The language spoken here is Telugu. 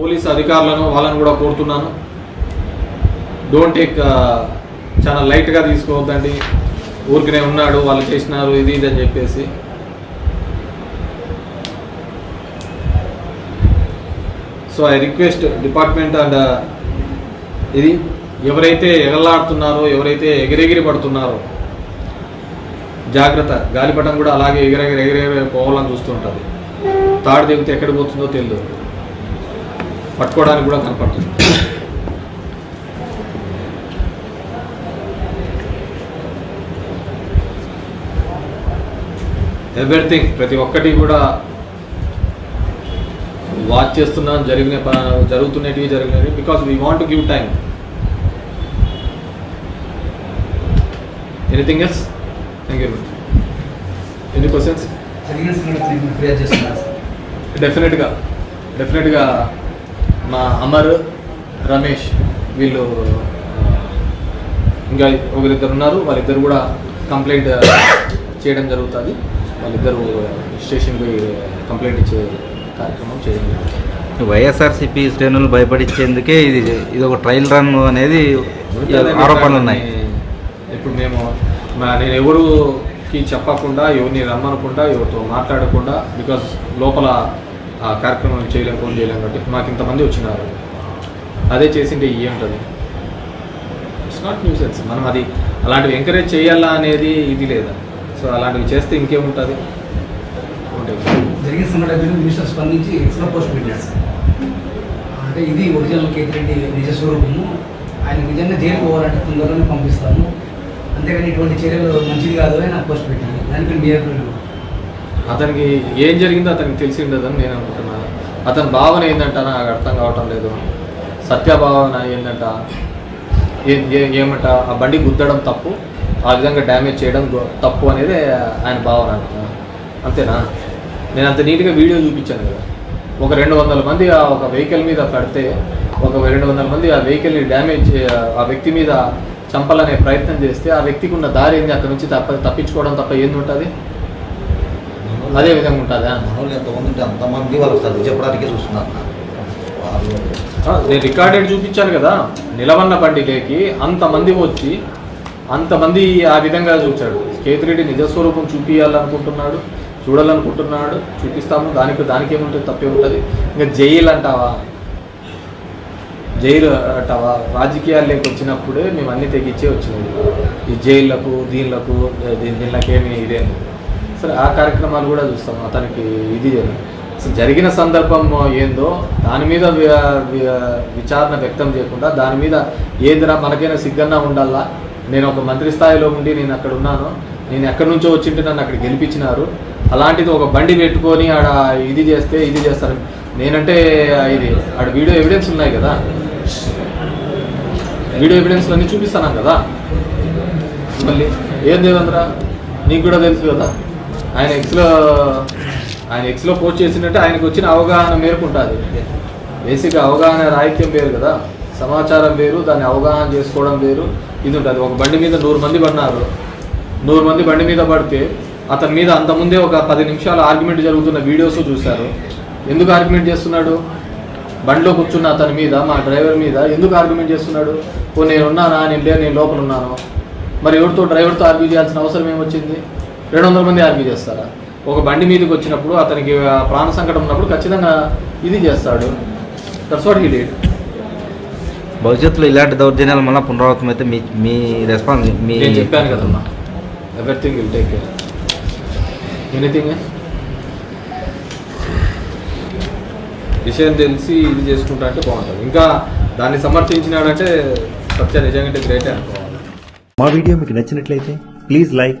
పోలీస్ అధికారులను వాళ్ళని కూడా కోరుతున్నాను. డోంట్ టేక్ uh, చాలా లైట్గా తీసుకోవద్దండి. ఊరికనే ఉన్నాడు వాళ్ళు చేసినారు ఇది ఇది అని చెప్పేసి. So I request department and ఇది ఎవరైతే ఎగలాడుతున్నారో ఎవరైతే ఎగిరెగిరి పడుతున్నారో జాగ్రత్త. గాలిపటం కూడా అలాగే ఎగిరెగిరి ఎగిరెగిరి పోవాలని చూస్తుంటుంది తాడు దిగితే ఎక్కడ పోతుందో తెలియదు పట్టుకోవడానికి కూడా కనపడుతుంది. ఎవ్రీథింగ్ ప్రతి ఒక్కటి కూడా వాచ్ చేస్తున్నాం జరిగిన జరుగుతున్నవి జరిగినవి because we want give time anything else thank you any questions డెఫినెట్గా డెఫినెట్గా మా అమర్ రమేష్ వీళ్ళు ఇంకా ఒకరిద్దరు ఉన్నారు. వాళ్ళిద్దరు కూడా కంప్లైంట్ చేయడం జరుగుతుంది. వాళ్ళిద్దరు స్టేషన్కి కంప్లైంట్ ఇచ్చే కార్యక్రమం చేయడం జరుగుతుంది. వైఎస్ఆర్సీపీ శ్రేణులు భయపడించేందుకే ఇది ఇది ఒక ట్రయల్ రన్ అనేది ఆరోపణలు ఉన్నాయి. ఇప్పుడు మేము నేను ఎవరుకి చెప్పకుండా ఎవరిని రమ్మనకుండా ఎవరితో మాట్లాడకుండా బికాస్ లోపల ఆ కార్యక్రమం చేయలేం ఫోన్ చేయలేం కాబట్టి మాకు ఇంతమంది వచ్చినారు. అదే చేసింటే ఏముంటుంది ఇట్స్ నాట్ న్యూసెన్స్ మనం అది అలాంటివి ఎంకరేజ్ చేయాలా అనేది ఇది లేదా? సో అలాంటివి చేస్తే ఇంకేముంటుంది? ఉంటుంది జరిగిన సంఘటన మినిస్టర్ స్పందించి ఎక్స్ట్రా పోస్ట్ పెట్టారు సార్ అంటే ఇది ఒరిజినల్ కేతిరెడ్డి నిజ స్వరూపము. ఆయన నిజంగా జైలు పోవాలంటే తొందరలోనే పంపిస్తాము. అంతేకాని ఇటువంటి చర్యలు మంచిది కాదు అని నాకు పోస్ట్ పెట్టాను దానికి మీ అభిప్రాయం? అతనికి ఏం జరిగిందో అతనికి తెలిసి ఉండదని నేను అనుకుంటున్నాను అతని భావన ఏంటంట నాకు అర్థం కావటం లేదు. సత్య భావన ఏంటంట ఏమంట? ఆ బండి గుద్దడం తప్పు. ఆ విధంగా డ్యామేజ్ చేయడం తప్పు అనేది ఆయన భావన అంటున్నా. అంతేనా? నేను అంత నీట్గా వీడియో చూపించాను కదా. ఒక రెండు వందల మంది ఆ ఒక వెహికల్ మీద పడితే ఒక రెండు వందల మంది ఆ వెహికల్ని డ్యామేజ్ ఆ వ్యక్తి మీద చంపాలనే ప్రయత్నం చేస్తే ఆ వ్యక్తికి ఉన్న దారి ఏంది? అక్కడ నుంచి తప్ప తప్పించుకోవడం తప్ప ఏంది ఉంటుంది? అదే విధంగా ఉంటుందా? మనోళ్ళు ఎంతమంది ఉంటే అంతమంది వాళ్ళకి సర్ది చెప్పడానికే చూస్తున్నారు. వాళ్ళు ఆ, నేను రికార్డెడ్ చూపించాను కదా నిలవన్న బండిలోకి అంతమంది వచ్చి అంతమంది ఆ విధంగా చూచాడు కేతిరెడ్డి నిజస్వరూపం చూపించాలనుకుంటున్నాడు చూడాలనుకుంటున్నాడు చూపిస్తాము. దానికి దానికి ఏముంటుంది తప్పే ఉంటుంది ఇంకా జైలు అంటావా? జైలు అంటావా రాజకీయాల్లోకి వచ్చినప్పుడే మేము అన్ని తెగించే వచ్చినాయి ఈ జైళ్ళకు దీనిలకు దీనిలకేమి ఇదేమి సరే ఆ కార్యక్రమాలు కూడా చూస్తాం. అతనికి ఇది అసలు జరిగిన సందర్భం ఏందో దాని మీద విచారణ వ్యక్తం చేయకుండా దాని మీద ఏదిరా మనకైనా సిగ్గన్నా ఉండాలా? నేను ఒక మంత్రి స్థాయిలో ఉండి నేను అక్కడ ఉన్నాను. నేను ఎక్కడి నుంచో వచ్చింటే నన్ను అక్కడ గెలిపించినారు. అలాంటిది ఒక బండి పెట్టుకొని ఆడ ఇది చేస్తే ఇది చేస్తారు. నేనంటే ఇది ఆడ వీడియో ఎవిడెన్స్ ఉన్నాయి కదా. వీడియో ఎవిడెన్స్ చూపిస్తాను కదా. మళ్ళీ ఏం దేవేంద్ర? నీకు కూడా తెలుసు కదా. ఆయన ఎక్స్లో ఆయన ఎక్స్లో పోస్ట్ చేసినట్టు ఆయనకు వచ్చిన అవగాహన మేరకు ఉంటుంది బేసిక్గా అవగాహన రాహిత్యం వేరు కదా. సమాచారం వేరు దాన్ని అవగాహన చేసుకోవడం వేరు. ఇది ఉంటుంది. ఒక బండి మీద నూరు మంది పడినారు. నూరు మంది బండి మీద పడితే అతని మీద అంతకుముందే ఒక పది నిమిషాలు ఆర్గ్యుమెంట్ జరుగుతున్న వీడియోస్ చూశారు. ఎందుకు ఆర్గ్యుమెంట్ చేస్తున్నాడు? బండిలో కూర్చున్న అతని మీద మా డ్రైవర్ మీద ఎందుకు ఆర్గ్యుమెంట్ చేస్తున్నాడు? ఓ నేను ఉన్నానా నేను లేను నేను లోపల ఉన్నాను మరి ఎవరితో డ్రైవర్తో ఆర్గ్యూ చేయాల్సిన అవసరం ఏమొచ్చింది? రెండు వందల మంది ఆర్గ్యూ చేస్తారా? ఒక బండి మీదకి వచ్చినప్పుడు అతనికి ప్రాణ సంకటం ఉన్నప్పుడు ఖచ్చితంగా ఇది చేస్తాడు. దట్స్ వాట్ హీ డేట్ భవిష్యత్తులో ఇలాంటి దౌర్జన్యాలు మళ్ళీ పునరావృతం అయితే మీ మీ రెస్పాన్స్ మీ నేను చెప్పాను కదమ్మా everything will take care anything విషయం తెలిసి ఇది చేసుకుంటా అంటే బాగుంటుంది. ఇంకా దాన్ని సమర్థించినాడంటే సత్య నిజంగా గ్రేటే అనుకోవాలి. మా వీడియో మీకు నచ్చినట్లయితే please like